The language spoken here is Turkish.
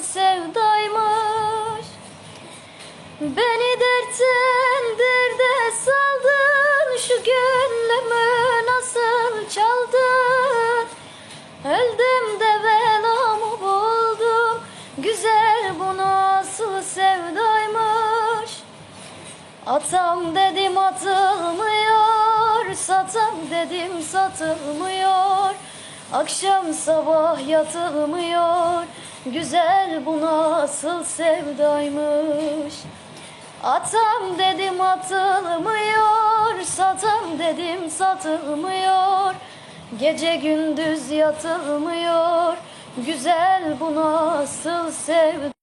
sevdaymış. Beni dertten derde saldın. Şu gönlümü nasıl çaldın? Öldüm de belamı buldum. Güzel bu nasıl sevdaymış. Atam dedim atılmıyor. Satam dedim satılmıyor. Akşam sabah yatılmıyor. Güzel bu nasıl sevdaymış. Atam dedim atılmıyor Satam dedim satılmıyor. Gece gündüz yatılmıyor Güzel bu nasıl sevda